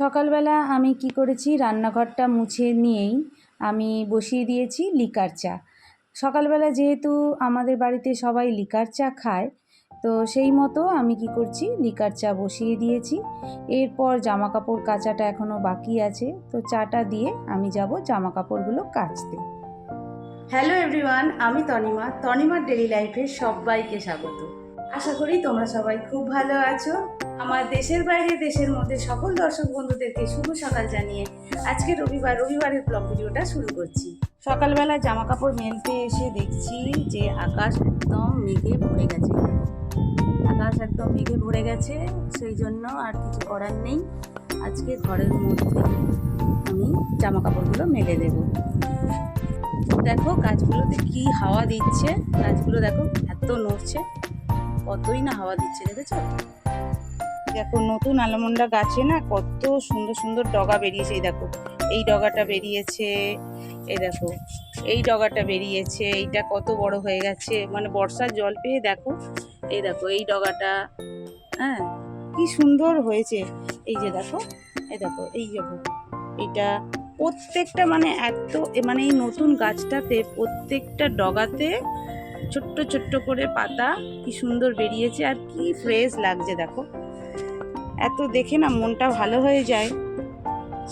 সকালবেলা আমি কি করেছি? রান্নাঘরটা মুছে নিয়েই আমি বসিয়ে দিয়েছি লিকার চা। সকালবেলা যেহেতু আমাদের বাড়িতে সবাই লিকার চা খায়, তো সেই মতো আমি কি করছি? লিকার চা বসিয়ে দিয়েছি। এরপর জামা কাপড় কাচাটা এখনও বাকি আছে, তো চাটা দিয়ে আমি যাব জামা কাপড়গুলো কাচতে। হ্যালো এভরিওয়ান, আমি তনিমা, তনিমার ডেলি লাইফে সবাইকে স্বাগত। আশা করি তোমরা সবাই খুব ভালো আছো। আমার দেশের বাইরে, দেশের মধ্যে সকল দর্শক বন্ধুদেরকে শুভ সকাল জানিয়ে আজকে রবিবার, রবিবারের ব্লগ ভিডিওটা শুরু করছি। সকালবেলা জামা কাপড় মেলতে এসে দেখছি যে আকাশ একদম মেঘে ভরে গেছে। আকাশ একদম মেঘে ভরে গেছে, সেই জন্য আর কিছু করার নেই। আজকে ঘরের মধ্যে আমি জামা কাপড়গুলো মেলে দেবো। দেখো গাছগুলোতে কি হাওয়া দিচ্ছে। গাছগুলো দেখো এত নড়ছে, কতই না হাওয়া দিচ্ছে, দেখেছ? দেখো, নতুন আলমন্ডা গাছে না কত সুন্দর সুন্দর ডগা বেরিয়েছে, এই দেখো। এই ডগাটা বেরিয়েছে, এই দেখো, এই ডগাটা বেরিয়েছে, এইটা কত বড় হয়ে গেছে। মানে বর্ষার জল পেয়ে দেখো, এই দেখো, এই ডগাটা হ্যাঁ কি সুন্দর হয়েছে। এই যে দেখো, এই দেখো এই দেখো, এইটা প্রত্যেকটা মানে এত মানে এই নতুন গাছটাতে প্রত্যেকটা ডগাতে ছোট্ট ছোট্ট করে পাতা কি সুন্দর বেরিয়েছে, আর কি ফ্রেশ লাগছে, দেখো। এত দেখে না মনটা ভালো হয়ে যায়।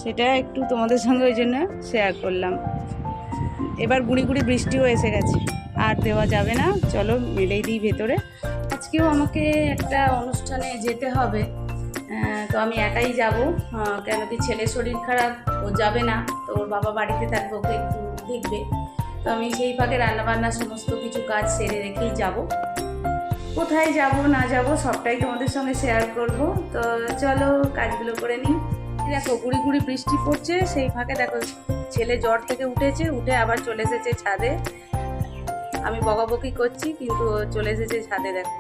সেটা একটু তোমাদের সঙ্গে ওই জন্য শেয়ার করলাম। এবার গুড়ি গুড়ি বৃষ্টিও এসে গেছে। আর দেওয়া যাবে না। চলো মেলেই দিই ভেতরে। আজকেও আমাকে একটা অনুষ্ঠানে যেতে হবে। তো আমি একাই যাব। কেন কি ছেলের শরীর খারাপ, ও যাবে না। তো ওর বাবা বাড়িতে থাকবে, ওকে একটু দেখবে। তো আমি সেই ফাঁকে রান্নাবান্না সমস্ত কিছু কাজ সেরে রেখেই যাব। কোথায় যাব, না যাব, সবটাই তোমাদের সঙ্গে শেয়ার করব। তো চলো কাজগুলো করে নিই। দেখো, গুড়ি গুড়ি বৃষ্টি পড়ছে, সেই ফাঁকে দেখো ছেলে জ্বর থেকে উঠেছে, উঠে আবার চলে এসেছে ছাদে। আমি বকাবকি করছি, কিন্তু চলে এসেছে ছাদে, দেখো।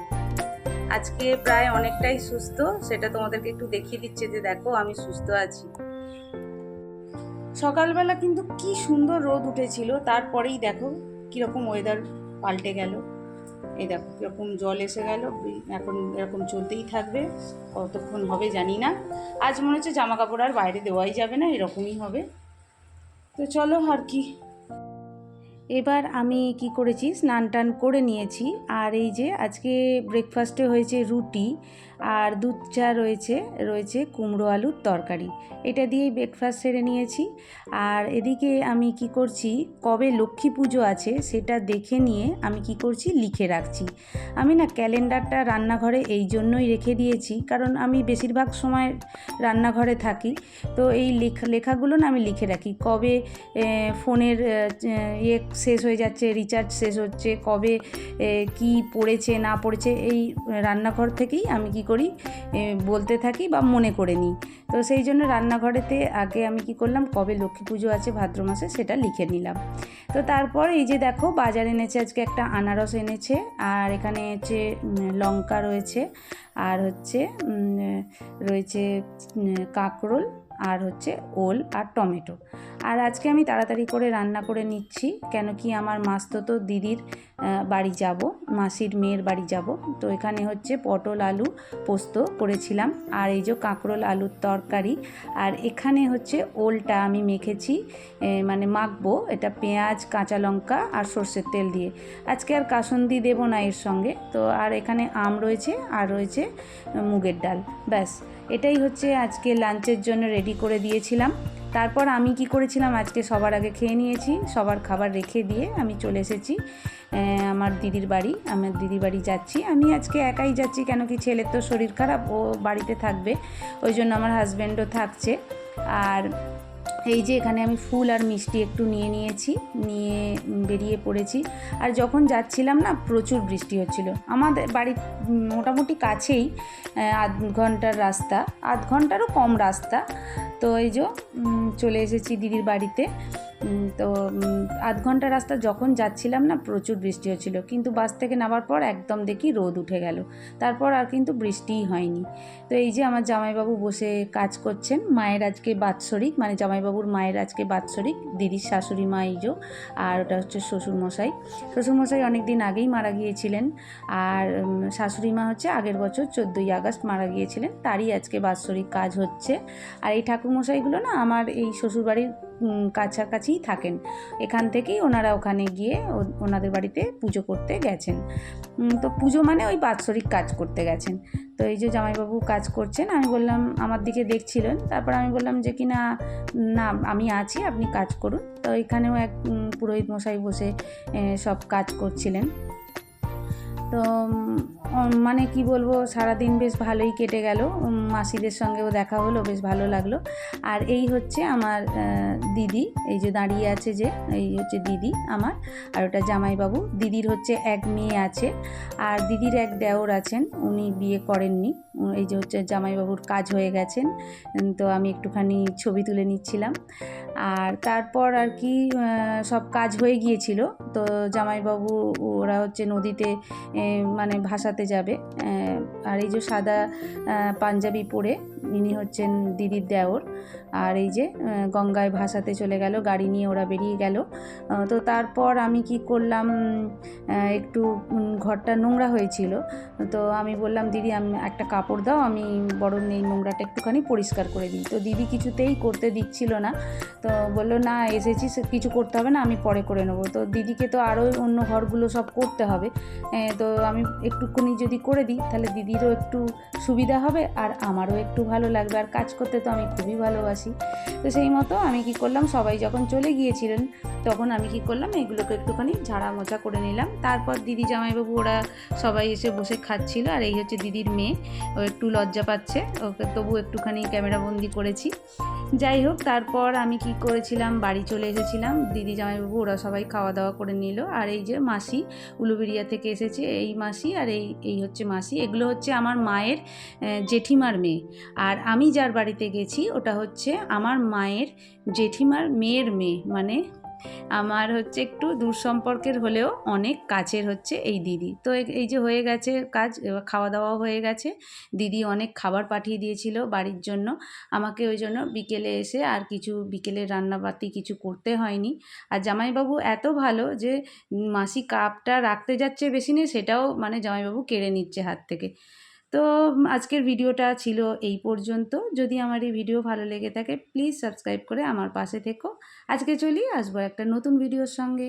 আজকে প্রায় অনেকটাই সুস্থ, সেটা তোমাদেরকে একটু দেখিয়ে দিচ্ছে যে দেখো, আমি সুস্থ আছি। সকালবেলা কিন্তু কি সুন্দর রোদ উঠেছিল, তারপরেই দেখো কীরকম ওয়েদার পাল্টে গেল। এই দেখো, কীরকম জল এসে গেল এখন এরকম চলতেই থাকবে, কতক্ষণ হবে জানি না। আজ মনে হচ্ছে জামা কাপড় আর বাইরে দেওয়াই যাবে না, এরকমই হবে। তো চলো আর কি। এবার আমি কি করেছি? স্নান টান করে নিয়েছি। আর এই যে আজকে ব্রেকফাস্টে হয়েছে রুটি আর দুধ চা রয়েছে রয়েছে কুমড়ো আলুর তরকারি। এটা দিয়েই ব্রেকফাস্ট সেরে নিয়েছি। আর এদিকে আমি কি করছি? কবে লক্ষ্মী পুজো আছে সেটা দেখে নিয়ে আমি কি করছি? লিখে রাখছি। আমি না ক্যালেন্ডারটা রান্নাঘরে এই জন্যই রেখে দিয়েছি। কারণ আমি বেশিরভাগ সময় রান্নাঘরে থাকি। তো এই লেখা, লেখাগুলো না আমি লিখে রাখি। কবে ফোনের ইয়ে শেষ হয়ে যাচ্ছে রিচার্জ শেষ হচ্ছে, কবে কি পড়েছে, না পড়েছে, এই রান্নাঘর থেকেই আমি কি করি বলতে থাকি বা মনে করে নিই। তো সেই জন্য রান্নাঘরেতে আগে আমি কি করলাম, কবে লক্ষ্মী পুজো আছে, ভাদ্র মাসে সেটা লিখে নিলাম। তো তারপর এই যে দেখো, বাজার এনেছে, আজকে একটা আনারস এনেছে, আর এখানে হচ্ছে লঙ্কা রয়েছে, আর হচ্ছে রয়েছে কাঁকরোল আর হচ্ছে ওল আর টমেটো। আর আজকে আমি তাড়াতাড়ি করে রান্না করে নিচ্ছি, কেন কি আমার মাস্ততো দিদির বাড়ি যাব, মাসির মেয়ের বাড়ি যাব। তো এখানে হচ্ছে পটল আলু পোস্ত করেছিলাম আর এই যে কাঁকরোল আলুর তরকারি। আর এখানে হচ্ছে ওলটা আমি মেখেছি মানে মাখবো, এটা পেঁয়াজ, কাঁচা লঙ্কা আর সর্ষের তেল দিয়ে। আজকে আর কাসন্দি দেবো না এর সঙ্গে। তো আর এখানে আম রয়েছে, আর রয়েছে মুগের ডাল, ব্যাস। এটাই হচ্ছে আজকে লাঞ্চের জন্য রেডি করে দিয়েছিলাম। তারপর আমি কি করেছিলাম? আজকে সবার আগে খেয়ে নিয়েছি, সবার খাবার রেখে দিয়ে আমি চলে এসেছি আমার দিদির বাড়ি, আমার দিদির বাড়ি যাচ্ছি। আমি আজকে একাই যাচ্ছি কেন কি ছেলের তো শরীর খারাপ, ও বাড়িতে থাকবে, ওই জন্য আমার হাজব্যান্ডও থাকছে। আর এই যে এখানে আমি ফুল আর মিষ্টি একটু নিয়ে নিয়েছি, নিয়ে বেরিয়ে পড়েছি। আর যখন যাচ্ছিলাম না, প্রচুর বৃষ্টি হচ্ছিল। আমাদের বাড়ির মোটামুটি কাছেই আধ ঘণ্টার রাস্তা। আধ ঘন্টারও কম রাস্তা। তো এই যে চলে এসেছি দিদির বাড়িতে। তো আধ ঘণ্টা রাস্তা যখন যাচ্ছিলাম না, প্রচুর বৃষ্টি হচ্ছিল। কিন্তু বাস থেকে নামার পর একদম দেখি রোদ উঠে গেল। তারপর আর কিন্তু বৃষ্টিই হয়নি। তো এই যে আমার জামাইবাবু বসে কাজ করছেন, মায়ের আজকে বাৎসরিক মানে জামাইবাবুর মায়ের আজকে বাৎসরিক, দিদির শাশুড়ি মা যে, আর ওটা হচ্ছে শ্বশুরমশাই। শ্বশুরমশাই অনেক দিন আগেই মারা গিয়েছিলেন, আর শাশুড়ি মা হচ্ছে আগের বছর চোদ্দোই আগস্ট মারা গিয়েছিলেন, তারই আজকে বাৎসরিক কাজ হচ্ছে। আর এই ঠাকুরমশাইগুলো না, আমার এই শ্বশুরবাড়ির কাছাকাছিই থাকেন। এখান থেকেই ওনারা ওখানে গিয়ে ওনাদের বাড়িতে পুজো করতে গেছেন। তো পুজো মানে ওই বাৎসরিক কাজ করতে গেছেন। তো এই যে জামাইবাবু কাজ করছেন, আমি বললাম, আমার দিকে দেখছিলেন, তারপর আমি বললাম যে, কি না না, আমি আছি, আপনি কাজ করুন। তো এখানেও এক পুরোহিত মশাই বসে সব কাজ করছিলেন। তো মানে কি বলব, সারাদিন বেশ ভালোই কেটে গেল। মাসিদের সঙ্গেও দেখা হলো, বেশ ভালো লাগল। আর এই হচ্ছে আমার দিদি, এই যে দাঁড়িয়ে আছে যে, এই হচ্ছে দিদি আমার, আর ওটা জামাইবাবু। দিদির হচ্ছে এক মেয়ে আছে, আর দিদির এক দেওর আছেন, উনি বিয়ে করেননি। এই যে হচ্ছে জামাইবাবুর কাজ হয়ে গেছেন তো আমি একটুখানি ছবি তুলে নিচ্ছিলাম। আর তারপর আর কি সব কাজ হয়ে গিয়েছিল। তো জামাইবাবু, ওরা হচ্ছে নদীতে মানে ভাসাতে যাবে। আর এই যে সাদা পাঞ্জাবি পরে ইনি হচ্ছেন দিদির দেওর। আর এই যে গঙ্গায় ভাসাতে চলে গেল গাড়ি নিয়ে ওরা বেরিয়ে গেল। তো তারপর আমি কি করলাম একটু ঘরটা নোংরা হয়েছিল। তো আমি বললাম দিদি আমি একটা কাপড় দাও আমি বরং এই নোংরাটা একটুখানি পরিষ্কার করে দিই। তো দিদি কিছুতেই করতে দিচ্ছিল না। তো বলল না এসেছিস কিছু করতে হবে না আমি পরে করে নেব। তো দিদিকে তো আরও অন্য ঘরগুলো সব করতে হবে। এ, তো আমি একটুখানি যদি করে দিই, তাহলে দিদিরও একটু সুবিধা হবে আর আমারও একটু ভালো লাগবে। আর কাজ করতে তো আমি খুবই ভালোবাসি। তো সেই মতো আমি কি করলাম, সবাই যখন চলে গিয়েছিলেন, তখন আমি কি করলাম, এগুলোকে একটুখানি ঝাড়া মোছা করে নিলাম। তারপর দিদি জামাইবাবু, ওরা সবাই এসে বসে খাচ্ছিল। আর এই হচ্ছে দিদির মেয়ে, ও একটু লজ্জা পাচ্ছে। ওকে তবু একটুখানি ক্যামেরাবন্দি করেছি। যাই হোক, তারপর আমি কি করেছিলাম? বাড়ি চলে এসেছিলাম। দিদি জামাইবাবু ওরা সবাই খাওয়া দাওয়া করে নিল। আর এই যে মাসি উলুবেরিয়া থেকে এসেছে এই মাসি আর এই এই হচ্ছে মাসি। এগুলো হচ্ছে আমার মায়ের জেঠিমার মেয়ে। আর আমি যার বাড়িতে গেছি, ওটা হচ্ছে আমার মায়ের জেঠিমার মেয়ের মেয়ে। মানে আমার হচ্ছে একটু দূর সম্পর্কের হলেও অনেক কাছের হচ্ছে এই দিদি। তো এই- যে হয়ে গেছে কাজ খাওয়া দাওয়াও হয়ে গেছে। দিদি অনেক খাবার পাঠিয়ে দিয়েছিল বাড়ির জন্য। আমাকে ওই জন্য বিকেলে এসে আর কিছু বিকেলে রান্নাবাতি কিছু করতে হয়নি। আর জামাইবাবু এত ভালো যে মাসি কাপটা রাখতে যাচ্ছে বেশি নেই সেটাও মানে জামাইবাবু কেড়ে নিচ্ছে হাত থেকে। তো আজকের ভিডিওটা ছিল এই পর্যন্ত। যদি আমার এই ভিডিও ভালো লেগে থাকে প্লিজ সাবস্ক্রাইব করে আমার পাশে থেকো। আজকে চলি আসব একটা নতুন ভিডিওর সঙ্গে।